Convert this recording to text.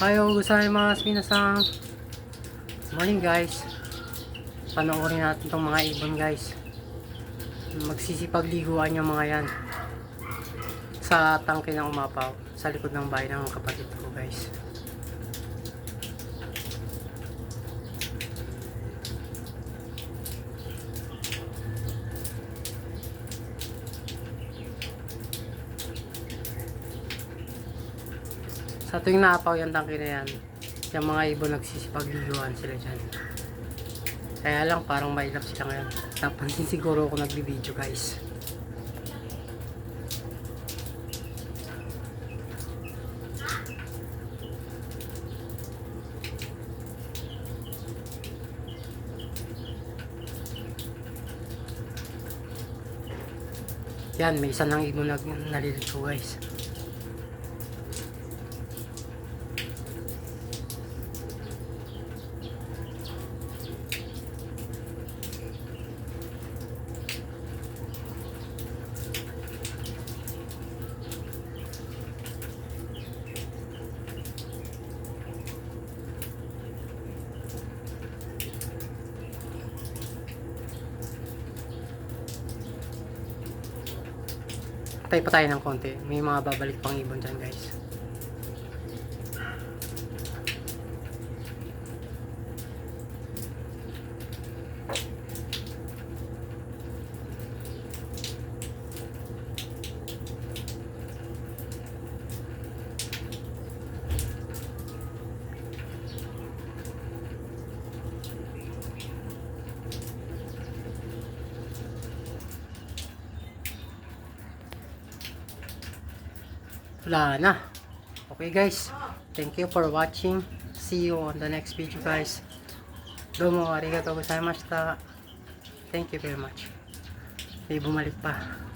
Hayo gozaimasu minasan. Morning guys. Panoorin natin tong mga ibon guys. Magsisipagliguan yung mga yan. Sa tangke ng umapaw. Sa likod ng bahay ng kapatid ko guys. Sa tuwing naapaw yung tangke na yan, yung mga ibon nagsisipagliguan sila dyan. Kaya lang parang mailap sila ngayon. Napansin siguro ako nagbi-video guys. Yan, may isa ng ibon na nalilito guys. Patay pa tayo ng konti. May mga babalik pang ibon dyan guys. Wala. Okay guys. Thank you for watching. See you on the next video guys. Domo arigatou gozaimashita. Thank you very much. May bumalik pa.